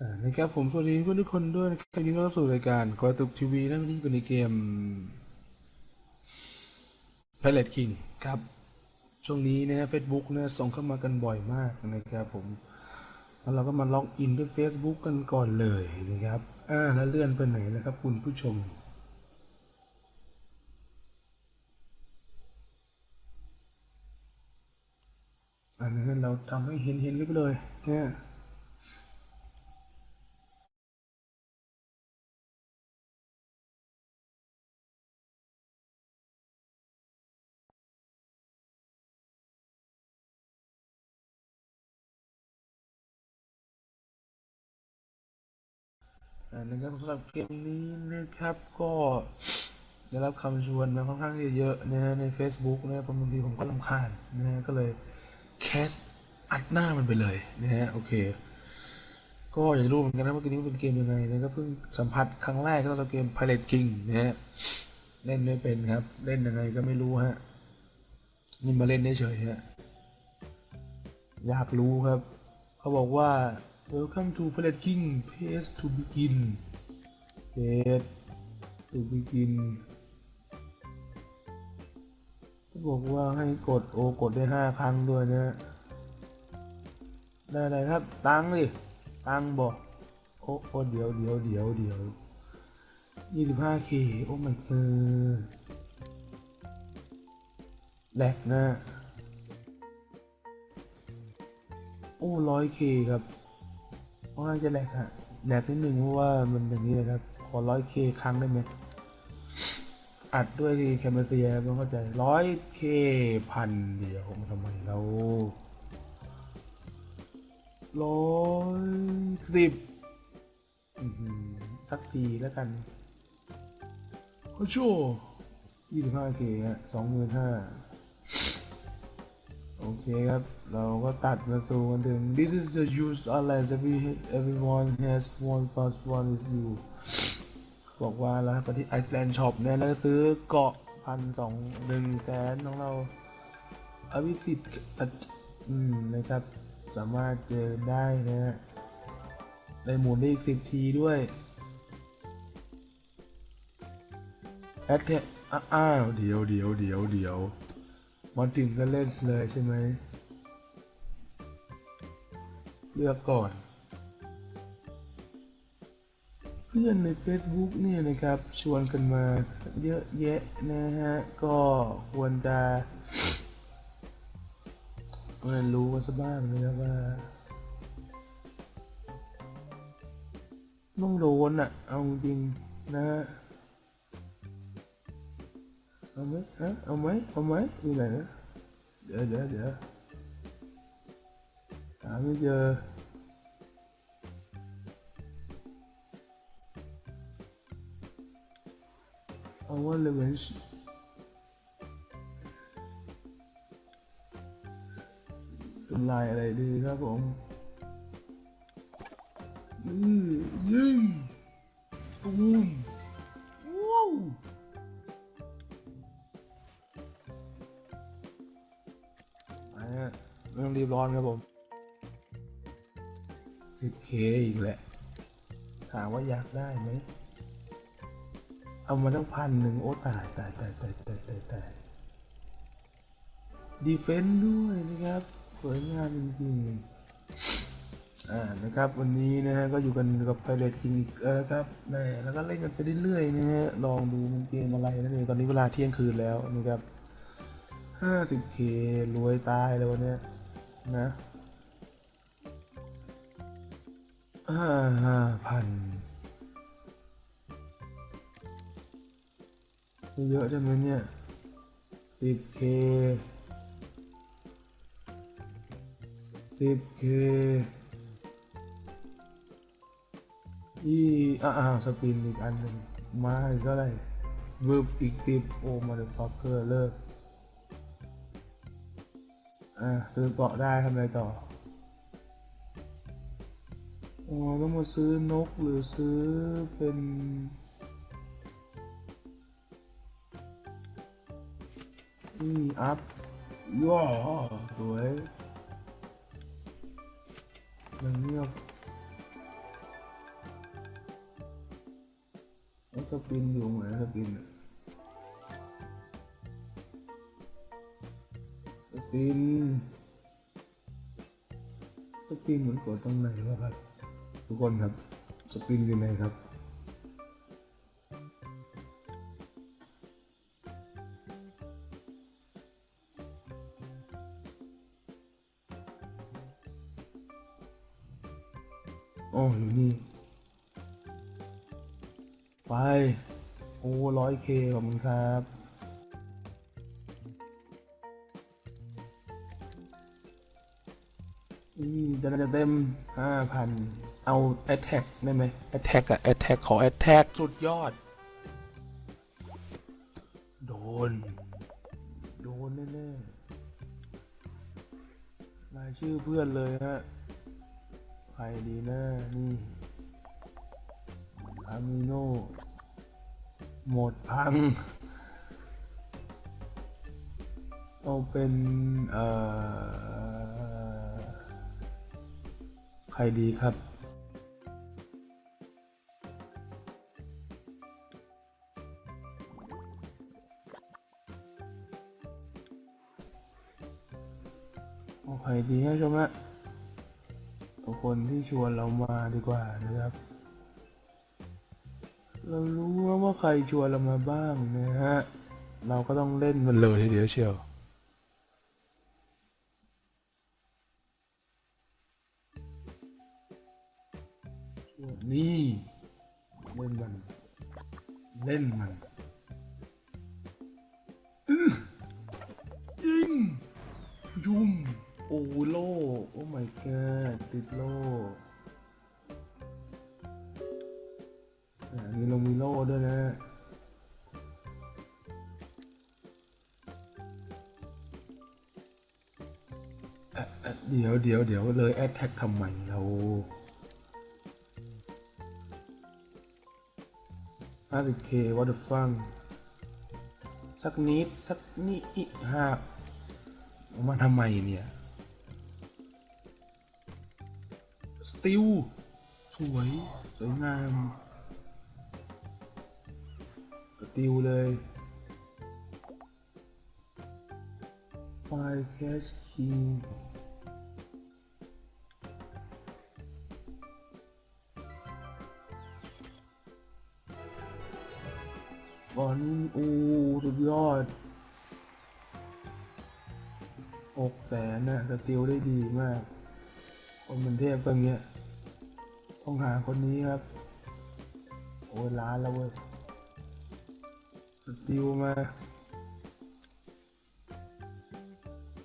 นะครับผมสวัสดีเพื่อนทุกคนด้วยนะครับยินดีต้อนรับสู่รายการกระตุกทีวีและวันนี้เป็นในเกม Pilot King ครับ ช่วงนี้นะฮะ Facebook นะส่งเข้ามากันบ่อยมากนะครับผม แล้วเราก็มาล็อกอินด้วย Facebook กันก่อนเลยนะครับ อ่าแล้วเลื่อนไปไหนนะครับ คุณผู้ชมอันนี้เราทำให้เห็นเห็นไปเลยเนี่ย นะครับสำหรับเกมนี้นะครับก็ได้รับคำชวนมาค่อนข้างเยอะนะใน Facebook นะครับบางทีผมก็ลำคาญนะฮะก็เลยแคสอัดหน้ามันไปเลยนะฮะโอเค ก็อยากรู้เหมือนกันนะว่าเกมนี้เป็นเกมยังไงนะก็เพิ่งสัมผัสครั้งแรกก็ตอนเกม Pirate King นะฮะเล่นไม่เป็นครับ เล่นยังไงก็ไม่รู้ฮะนี่มาเล่นเฉยๆฮะอยากรู้ครับ เขาบอกว่า Welcome to Pirate King Page to begin Page to begin เขาบอกว่าให้กดโอกดได้ห้าครั้งด้วยนะได้เลยครับ ตังค์ดิตังบอกโอ้โอเดี๋ยวเดี๋ยวเดี๋ยวเดี๋ยวยี่สิบห้าเคโอ้ไม่เออแหลกนะโอ้ร้อยเคครับ ค่อนข้างจะแหลกฮะแหลกนิดนึงเพราะว่ามันอย่างนี้เลยครับ ขอร้อยเคครั้งได้ไหมอัดด้วยที่แคมเปเซียม่เข้าใจร้อยเคพันเดียวมทำไมเราร้อยสิบสักทีแล้วกันโอ้โชยี่สิบห้าเคฮะสองหมื่นห้า โอเคครับ เราก็ตัดมาสู่กันถึง This is the use unless every everyone has one plus one with you บอกว่าแล้วไปที่ Iceland Shop เนี่ยแล้วซื้อเกาะพันสองหนึ่งแสนของเราอภิสิทธิ์อะอืมนะครับ สามารถเจอได้นะฮะได้หมุนได้อีกสิบทีด้วยแอดเนี่ยอ้าวเดี๋ยวเดี๋ยวเดี๋ยวเดี๋ยว มาถึงก็เล่นเลยใช่ไหม เลือกก่อน เพื่อนใน Facebook เนี่ยนะครับ ชวนกันมาเยอะแยะนะฮะ ก็ควรจะเรียนรู้กันสักบ้างนะครับว่าต้องโดนอะ เอาจริงนะฮะ เอาไหมฮะเอาไหมเอาไหมอยู่ไหนนะเดี๋ย อนครับผม 10k อีกแหละ ถามว่าอยากได้ไหม เอามาตั้งพันหนึ่งโอ้ตายตายตายตายตายตายตายดีเฟนต์ด้วยนะครับสวยงามจริงๆ อ่า นะครับ วันนี้นะฮะ ก็อยู่กันกับไพเรตคิงอีกเออครับแม่แล้วก็เล่นกันไปเรื่อยๆนะฮะ ลองดูมันเกมอะไรนั่นเองตอนนี้เวลาเที่ยงคืนแล้วนะครับห้าสิบเครวยตายเลยวันเนี้ย นะห้าห้าพันเยอะใช่ไหมเนี่ยสิบเคสิบเคยี่อ่าสปินอีกอันหนึ่งมาอีกเท่าไหร่วืบอีกสิบโอ้มาเดฟักเกอร์เลิก ซื้อเกาะได้ทำอะไรต่ออต้องมาซื้อนกหรือซื้อเป็นนี่อัพย่อสวยย่งเงียบแล้วก็ปินอยู่ไหนสปิน สปินสปินเหมือนกดตรงไหนวะครับ ทุกคนครับสปินอยู่ไหนครับโอ้อยู่นี่ ไป โอ้ร้อยเคขอบคุณครับ อืมจะน่าจะเต็มห้าพันเอาแอ t แท็กได้ไหมแอ t แท็กอะแอ t แท็กขอแอ t แท็กสุดยอด โดน โดนแน่ๆรายชื่อเพื่อนเลยฮะใครดีนะนี่อามิโนหมดพังเอาเป็น เอ่อ ใครดีครับเอาใครดีให้ชมฮะเอาคนที่ชวนเรามาดีกว่านะครับ เรารู้ว่าใครชวนเรามาบ้างนะฮะ เราก็ต้องเล่นมันเลยทีเดียวเชียว นี่เล่นมัน เล่นมันยิงยุ่มโอ้โลโอ้ my god ติดโลอ่านี่เรามีโลด้วยนะอะอะเดี๋ยวเดี๋ยวเดี๋ยวเลยแอดแท็กทำไมเรา 50k what the fuck สักนิด สักนิดอีกห้าเอามาทำไมเนี่ยสติลสวย สวยงามสติลเลยไฟแคชคิง บอลโอ้สุดยอดหกแสนนะสติลได้ดีมาก คนมันเทพก็อย่างเงี้ย ต้องหาคนนี้ครับ โอ้ยล้านแล้วเว้ยสติลมา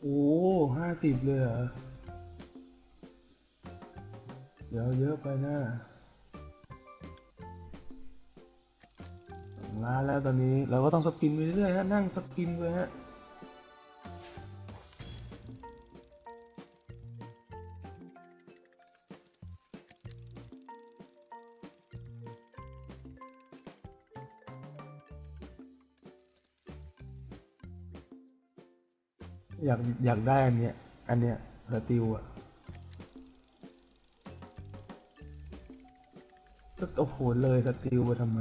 โอ้ห้าสิบเลยเหรอ เดี๋ยวเยอะไปนะส ล้านแล้วตอนนี้เราก็ต้องสปินไปเรื่อยๆฮะนั่งสปินไปฮะอยากอยากได้อันเนี้ย อันเนี้ยสติลอะก็โอ้โหเลยสติลไปทำไม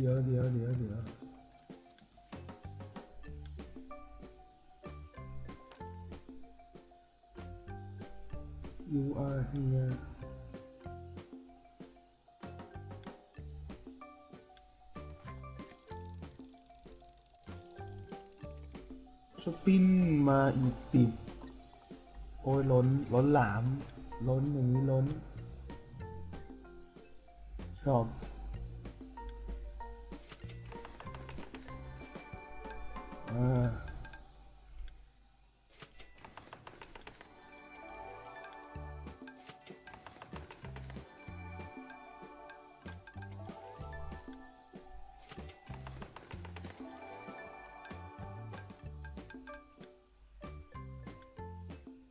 เดี๋ยวเดี๋ยวเดี๋ยวเดี๋ยว you are here สปินมาอีกปิดโอ้ย ล้น ล้นหลาม ล้นอย่างนี้ล้น ชอบ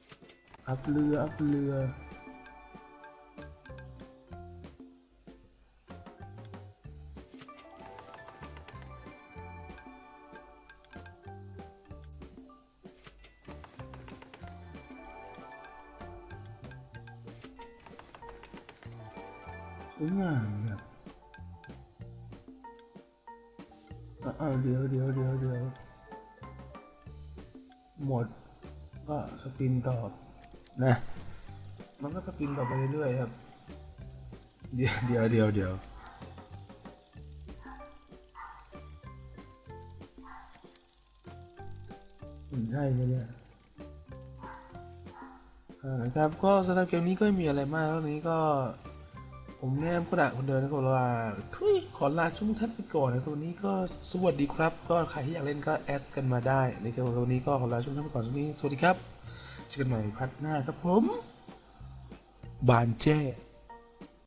อ่าอัพเรือ อัพเรือ วยงามครับอะอะเดี๋ยวเดี๋ยวเดี๋ยวเดี๋ยวหมดก็สปินต่อนะ มันก็สปินต่อไปเรื่อยๆครับ เดี๋ยวเดี๋ยวเดี๋ยวเดี๋ยวใช่ไหมเนี่ยนะครับ ก็สำหรับเกมนี้ก็ไม่มีอะไรมากแล้วนี้ก็ ผมเนี่ยผู้ด่าคนเดินก็ว่าทุยขอลาช่วงท่านไปก่อนนะส่วนวันนี้ก็สวัสดีครับ ก็ใครที่อยากเล่นก็แอดกันมาได้ในเกมวันนี้ก็ขอลาช่วงท่านไปก่อนส่วนวันนี้สวัสดีครับเจอกันใหม่พัดหน้าครับผมบานเจ้